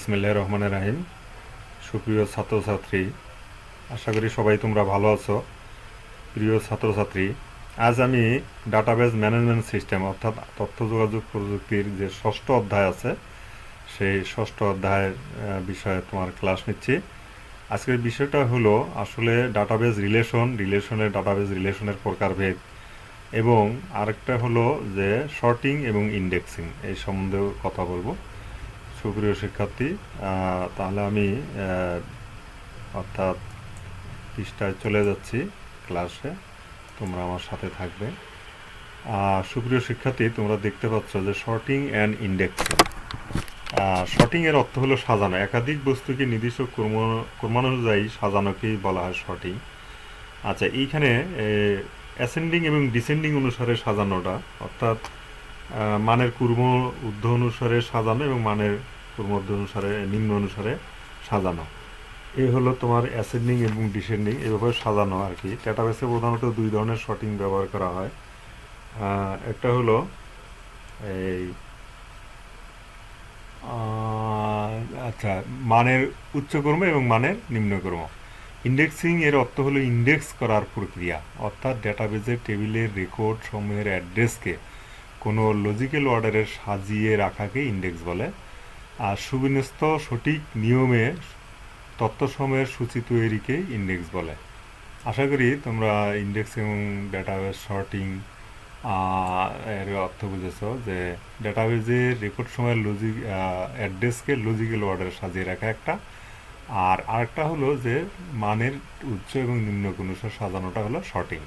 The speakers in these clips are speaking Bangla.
বিসমিল্লাহ রহমান রাহিম সুপ্রিয় ছাত্রছাত্রী, আশা করি সবাই তোমরা ভালো আছো। প্রিয় ছাত্রছাত্রী, আজ আমি ডাটাবেজ ম্যানেজমেন্ট সিস্টেম অর্থাৎ তথ্য যোগাযোগ প্রযুক্তির যে ষষ্ঠ অধ্যায় আছে, সেই ষষ্ঠ অধ্যায়ের বিষয়ে তোমার ক্লাস নিচ্ছি। আজকের বিষয়টা হলো আসলে ডাটাবেজ রিলেশন, রিলেশনের ডাটাবেজ রিলেশনের প্রকারভেদ এবং আরেকটা হলো যে শর্টিং এবং ইন্ডেক্সিং, এই সম্বন্ধেও কথা বলব। সুপ্রিয় শিক্ষার্থী তাহলে আমি অর্থাৎ পৃষ্ঠায় চলে যাচ্ছি ক্লাসে। তোমরা আমার সাথে থাকবে। সুপ্রিয় শিক্ষার্থী, তোমরা দেখতে পাচ্ছ যে শর্টিং অ্যান্ড ইন্ডেক্সিং শর্টিং এর অর্থ হলো সাজানো। একাধিক বস্তুকে নির্দিষ্ট ক্রম, ক্রমানুযায়ী সাজানোকেই বলা হয় শর্টিং আচ্ছা এইখানে অ্যাসেন্ডিং এবং ডিসেন্ডিং অনুসারে সাজানোটা, অর্থাৎ মানের কুর্ম, ঊর্ধ্ব অনুসারে সাজানো এবং মানের ঊর্ধ্ব অনুসারে, নিম্ন অনুসারে সাজানো। এই হলো তোমার অ্যাসেন্ডিং এবং ডিসেন্ডিং এভাবে সাজানো আর কি ডেটাবেসে প্রধানত দুই ধরনের শর্টিং ব্যবহার করা হয়। একটা হলো এই আচ্ছা মানের উচ্চকর্ম এবং মানের নিম্নকর্ম। ইন্ডেক্সিং এর অর্থ হলো ইন্ডেক্স করার প্রক্রিয়া, অর্থাৎ ডেটাবেজের টেবিলের রেকর্ড সমূহের অ্যাড্রেসকে কোনো লজিক্যাল অর্ডারে সাজিয়ে রাখাকে ইন্ডেক্স বলে। আর সুবিন্যস্ত সঠিক নিয়মে তথ্যসমূহের সূচি তৈরিকে ইন্ডেক্স বলে। আশা করি তোমরা ইন্ডেক্স এবং ডাটাবেস শর্টিং এর অর্থ বুঝেছ যে ডাটাবেজের রেকর্ড সময়ের লজিক অ্যাড্রেসকে লজিক্যাল অর্ডারে সাজিয়ে রাখা একটা। আর আরেকটা হলো যে মানের উচ্চ এবং নিম্ন অনুসারে সাজানোটা হলো শর্টিং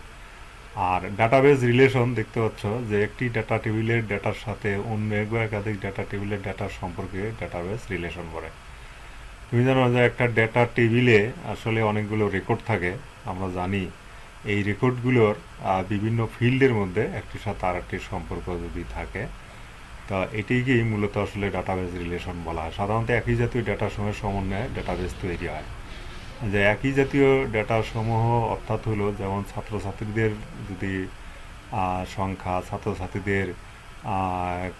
আর ডাটাবেজ রিলেশন দেখতে পাচ্ছ যে একটি ডাটা টেবিলের ডাটার সাথে অন্য এক বা একাধিক ডাটা টেবিলের ডাটার সম্পর্কে ডাটাবেজ রিলেশন করে। তুমি জানো যে একটা ডাটা টেবিলে আসলে অনেকগুলো রেকর্ড থাকে। আমরা জানি এই রেকর্ডগুলোর বিভিন্ন ফিল্ডের মধ্যে একটির সাথে আর একটির সম্পর্ক যদি থাকে, তা এটিকেই মূলত আসলে ডাটাবেজ রিলেশন বলা হয়। সাধারণত একই জাতীয় ডেটা সমূহের সমন্বয়ে ডাটাবেজ তৈরি হয়। যে একই জাতীয় ডেটা সমূহ অর্থাৎ হলো যেমন ছাত্রছাত্রীদের যদি সংখ্যা, ছাত্রছাত্রীদের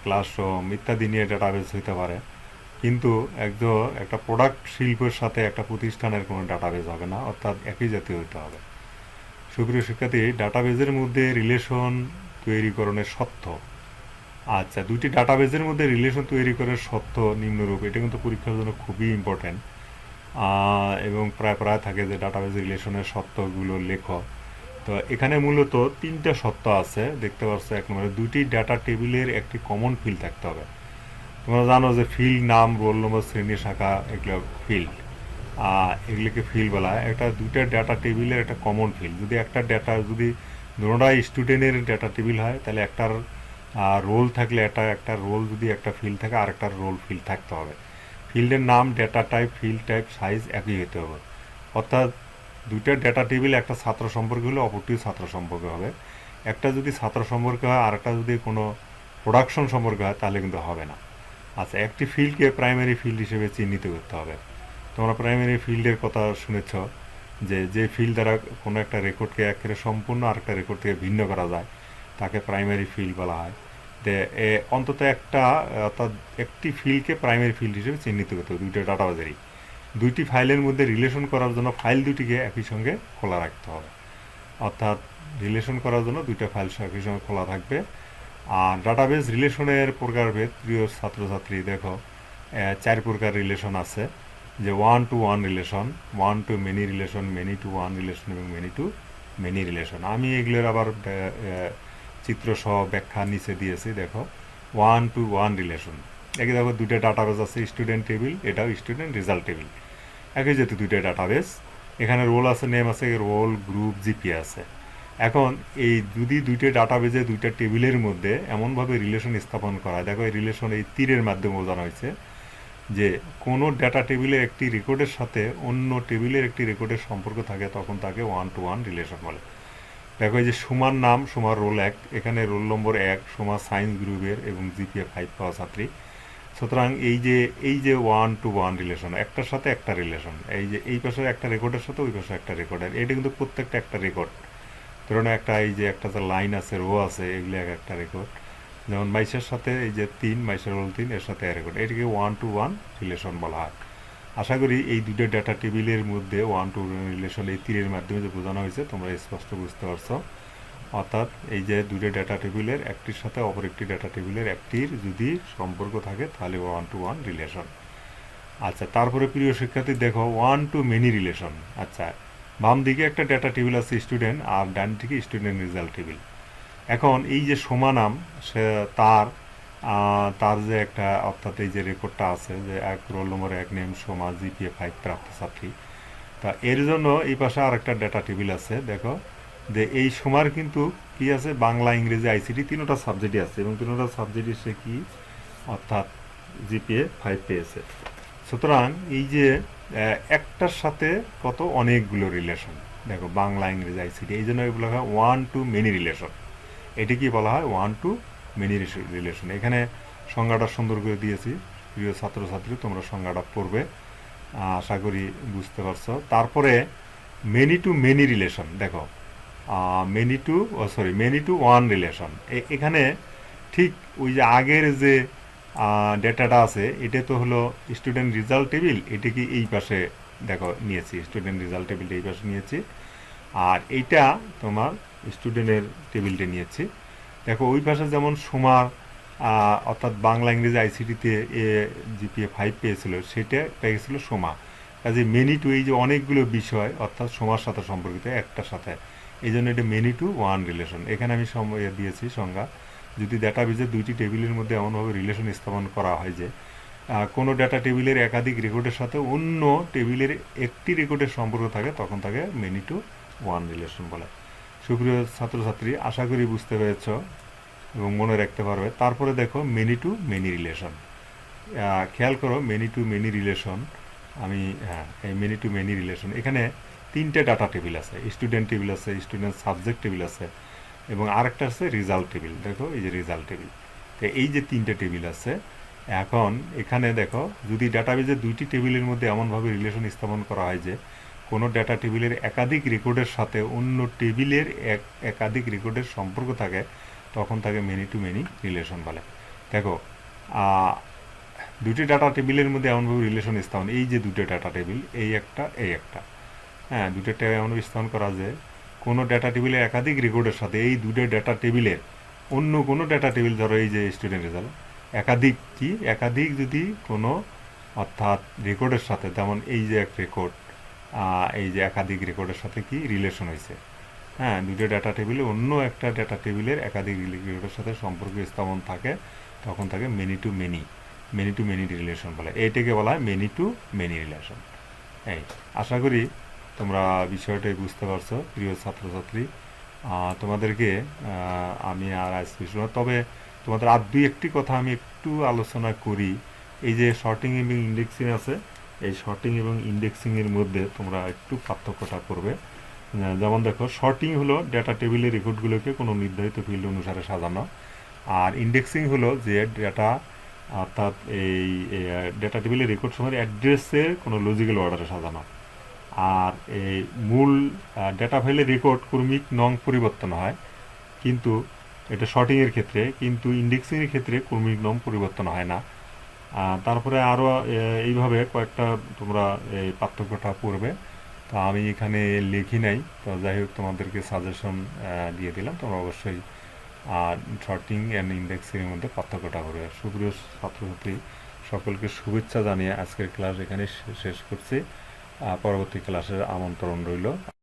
ক্লাসরুম ইত্যাদি নিয়ে ডাটাবেজ হইতে পারে। কিন্তু একদম একটা প্রোডাক্ট শিল্পের সাথে একটা প্রতিষ্ঠানের কোনো ডাটাবেজ হবে না, অর্থাৎ একই জাতীয় হইতে হবে। সুপ্রিয় শিক্ষার্থী ডাটাবেজের মধ্যে রিলেশন তৈরিকরণের সত্য আচ্ছা দুইটি ডাটাবেজের মধ্যে রিলেশন তৈরি করার সত্য নিম্নরূপ, এটা কিন্তু পরীক্ষার জন্য খুবই ইম্পর্ট্যান্ট এবং প্রায় প্রায় থাকে যে ডাটাবেজ রিলেশনের সত্যগুলো লেখো। তো এখানে মূলত তিনটা সত্য আছে, দেখতে পাচ্ছ এক নম্বরে। দুটি ডাটা টেবিলের একটি কমন ফিল্ড থাকতে হবে। তোমরা জানো যে ফিল্ড নাম রোল নম্বর শ্রেণি, শাখা এগুলো ফিল্ড এগুলিকে ফিল্ড বলা হয়। একটা দুইটা ডাটা টেবিলের একটা কমন ফিল্ড যদি একটা ডাটা যদি দুটাই স্টুডেন্টের ডাটা টেবিল হয়, তাহলে একটার রোল থাকলে একটা একটা রোল যদি একটা ফিল্ড থাকে আর একটা রোল ফিল্ড থাকতে হবে। ফিল্ডের নাম data type field type size একই হতে হবে। অর্থাৎ দুইটা ডেটা টেবিল একটা ছাত্র সম্পর্কে হলে অপরটিও ছাত্র সম্পর্কে হবে। একটা যদি ছাত্র সম্পর্কে হয় আর একটা যদি কোনো প্রোডাকশন সম্পর্কে হয়, তাহলে কিন্তু হবে না। আচ্ছা একটি ফিল্ডকে প্রাইমারি ফিল্ড হিসেবে চিহ্নিত করতে হবে। তোমরা প্রাইমারি ফিল্ডের কথা শুনেছ যে যে ফিল্ড দ্বারা কোনো একটা রেকর্ডকে একেবারে সম্পূর্ণ আরেকটা রেকর্ড থেকে ভিন্ন করা যায়, তাকে প্রাইমারি ফিল্ড বলা হয়। অন্তত একটা, অর্থাৎ একটি ফিল্ডকে প্রাইমারি ফিল্ড হিসেবে চিহ্নিত করতে হবে, দুইটা ডাটাবাজারই দুইটি ফাইলের মধ্যে রিলেশন করার জন্য ফাইল দুটিকে একই সঙ্গে খোলা রাখতে হবে। অর্থাৎ রিলেশন করার জন্য দুইটা ফাইল একই সঙ্গে খোলা থাকবে। আর ডাটাবেজ রিলেশনের প্রকারভেদ, প্রিয় ছাত্রছাত্রী, দেখো চার প্রকার রিলেশন আছে। যে one to one relation one to many relation many to one relation এবং মেনি টু মেনি রিলেশন আমি এগুলোর আবার চিত্র সহ ব্যাখ্যা নিচে দিয়েছি, দেখো। ওয়ান টু ওয়ান রিলেশন একে দেখো, দুইটা ডাটাবেস আছে স্টুডেন্ট টেবিল এটাও স্টুডেন্ট রেজাল্ট টেবিল একই যেহেতু দুইটা ডাটাবেস এখানে রোল আছে নেম আছে রোল গ্রুপ জিপি আছে। এখন এই যদি দুইটা ডাটাবেজে দুইটা টেবিলের মধ্যে এমনভাবে রিলেশন স্থাপন করা, দেখো এই রিলেশন এই তীরের মাধ্যমে বোঝানো হয়েছে যে কোনো ডাটা টেবিলের একটি রেকর্ডের সাথে অন্য টেবিলের একটি রেকর্ডের সম্পর্ক থাকে, তখন তাকে ওয়ান টু ওয়ান রিলেশন বলে। দেখো এই যে সুমার নাম সুমার রোল এক, এখানে রোল নম্বর এক সুমার সায়েন্স গ্রুপের এবং জিপিএ ফাইভ পাওয়া ছাত্রী। সুতরাং এই যে এই যে ওয়ান টু ওয়ান রিলেশন একটার সাথে একটা রিলেশন এই যে, এই পাশে একটা রেকর্ডের সাথে ওই পাশে একটা রেকর্ড রেকর্ডের এটা কিন্তু প্রত্যেকটা একটা রেকর্ড ধরুন একটা, এই যে একটা লাইন আছে রো আছে, এগুলো এক একটা রেকর্ড যেমন মাইসের সাথে এই যে তিন, মাইসের রোল তিন, এর সাথে রেকর্ড এটাকে ওয়ান টু ওয়ান রিলেশন বলা হয়। আশা করি এই দুটো ডাটা টেবিলের মধ্যে ওয়ান টু রিলেশন এই তীরের মাধ্যমে যে বোঝানো হয়েছে, তোমরা স্পষ্ট বুঝতে পারছ। অর্থাৎ এই যে দুটো ডাটা টেবিলের একটির সাথে অপর একটি ডাটা টেবিলের একটির যদি সম্পর্ক থাকে, তাহলে ওয়ান টু ওয়ান রিলেশন আচ্ছা তারপরে প্রিয় শিক্ষার্থী, দেখো ওয়ান টু মেনি রিলেশন আচ্ছা বাম দিকে একটা ডাটা টেবিল আছে স্টুডেন্ট আর ডান দিকে স্টুডেন্ট রেজাল্ট টেবিল এখন এই যে সমানাম, সে, তার তার যে একটা, অর্থাৎ এই যে রেকর্ডটা আছে যে এক রোল নম্বর, এক নেম, সোমা, জিপিএ ফাইভ, প্রাপ্ত ছাত্রী। তা এর জন্য এই পাশে আর একটা ডেটা টেবিল আছে, দেখো, যে এই সোমার কিন্তু কি আছে? বাংলা, ইংরেজি আইসিটি তিনোটা সাবজেক্টই আছে এবং তিনোটা সাবজেক্টই সে কি? অর্থাৎ জিপিএ ফাইভ পেয়েছে। সুতরাং এই যে একটার সাথে কত অনেকগুলো রিলেশন দেখো, বাংলা, ইংরেজি আইসিটি এই জন্য এগুলো হয় ওয়ান টু মেনি রিলেশন এটি কি বলা হয়? ওয়ান টু মেনি রিলেশন এখানে সংজ্ঞাটা সুন্দর করে দিয়েছি। প্রিয় ছাত্রছাত্রী, তোমরা সংজ্ঞাটা পড়বে। আশা করি বুঝতে পারছ। তারপরে মেনি টু মেনি রিলেশন দেখো। Many to sorry many to one relation এখানে ঠিক ওই যে আগের যে ডেটাটা আছে, এটা তো হলো স্টুডেন্ট রেজাল্ট টেবিল এটি কি এই পাশে, দেখো, নিয়েছি। স্টুডেন্ট রেজাল্ট টেবিলটা এই পাশে নিয়েছি। আর এইটা তোমার স্টুডেন্টের টেবিলটা নিয়েছি। দেখো, ওই পাশে যেমন সুমার অর্থাৎ বাংলা, ইংরেজি, আইসিটিতে এ, জিপিএ ফাইভ পেয়েছিল, সেটা পেয়েছিল সোমা। কাজে মেনি টু এই যে অনেকগুলো বিষয়, অর্থাৎ সোমার সাথে সম্পর্কিত একটার সাথে। এই জন্য এটা মেনি টু ওয়ান রিলেশন এখানে আমি সময় দিয়েছি সংজ্ঞা। যদি ডাটাবেজে দুইটি টেবিলের মধ্যে এমনভাবে রিলেশন স্থাপন করা হয় যে কোনো ডাটা টেবিলের একাধিক রেকর্ডের সাথে অন্য টেবিলের একটি রেকর্ডের সম্পর্ক থাকে, তখন তাকে মেনি টু ওয়ান রিলেশন বলে। সুপ্রিয় ছাত্রছাত্রী, আশা করি বুঝতে পেরেছ এবং মনে রাখতে পারবে। তারপরে দেখো মেনি টু মেনি রিলেশন খেয়াল করো মেনি টু মেনি রিলেশন আমি হ্যাঁ এই মেনি টু মেনি রিলেশন এখানে তিনটে ডাটা টেবিল আছে। স্টুডেন্ট টেবিল আছে স্টুডেন্ট সাবজেক্ট টেবিল আছে এবং আরেকটা আছে রেজাল্ট টেবিল দেখো, এই যে রেজাল্ট টেবিল তো এই যে তিনটে টেবিল আছে, এখন এখানে দেখো, যদি ডাটাবেজে দুইটি টেবিলের মধ্যে এমনভাবে রিলেশন স্থাপন করা হয় যে কোনো ডাটা টেবিলের একাধিক রেকর্ডের সাথে অন্য টেবিলের এক, একাধিক রেকর্ডের সম্পর্ক থাকে, তখন তাকে মেনি টু মেনি রিলেশন বলে। দেখো দুটি ডাটা টেবিলের মধ্যে এমনভাবে রিলেশন স্থাপন এই যে দুটো ডাটা টেবিল এই একটা এই একটা। হ্যাঁ দুটো টেবিল এমনভাবে স্থাপন করা যায় কোনো ডাটা টেবিলের একাধিক রেকর্ডের সাথে এই দুটো ডাটা টেবিলের অন্য কোনো ডাটা টেবিল ধরো এই যে স্টুডেন্ট রেজাল্ট একাধিক কি? একাধিক যদি কোনো অর্থাৎ রেকর্ডের সাথে, যেমন এই যে এক রেকর্ড এই যে একাধিক রেকর্ডের সাথে কি রিলেশন হয়েছে? হ্যাঁ দুটো ডাটা টেবিলে অন্য একটা ডাটা টেবিলের একাধিক রেকর্ডের সাথে সম্পর্ক স্থাপন থাকে, তখন তাকে many to many many to many relation বলে। এইটাকে বলা হয় মেনি টু মেনি রিলেশন এই, আশা করি তোমরা বিষয়টাই বুঝতে পারছ, প্রিয় ছাত্রছাত্রী। তোমাদেরকে আমি আর আজকে শোনা তবে তোমাদের আর দুই একটি কথা আমি একটু আলোচনা করি। এই যে শর্টিং এবং ইন্ডেক্সিং আছে এই শর্টিং এবং ইন্ডেক্সিংয়ের মধ্যে তোমরা একটু পার্থক্যটা করবে। যেমন দেখো শর্টিং হলো ডেটা টেবিলের রেকর্ডগুলোকে কোনো নির্ধারিত ফিল্ড অনুসারে সাজানো। আর ইন্ডেক্সিং হলো যে ডেটা অর্থাৎ এই ডেটা টেবিলের রেকর্ড সময় অ্যাড্রেসের কোনো লজিক্যাল অর্ডারে সাজানো। আর এই মূল ডেটা ফাইলের রেকর্ড ক্রমিক নং পরিবর্তন হয়। কিন্তু এটা শর্টিংয়ের ক্ষেত্রে, কিন্তু ইন্ডেক্সিংয়ের ক্ষেত্রে ক্রমিক নং পরিবর্তন হয় না। তারপরে আরও এইভাবে কয়েকটা তোমরা এই পার্থক্যটা পড়বে তো আমি এখানে লিখি নাই, তো যাই হোক তোমাদেরকে সাজেশন দিয়ে দিলাম। তোমরা অবশ্যই শর্টিং অ্যান্ড ইন্ডেক্সিংয়ের মধ্যে পার্থক্যটা করবে। সুপ্রিয় ছাত্রছাত্রী, সকলকে শুভেচ্ছা জানিয়ে আজকের ক্লাস এখানে শেষ করছি। পরবর্তী ক্লাসের আমন্ত্রণ রইল।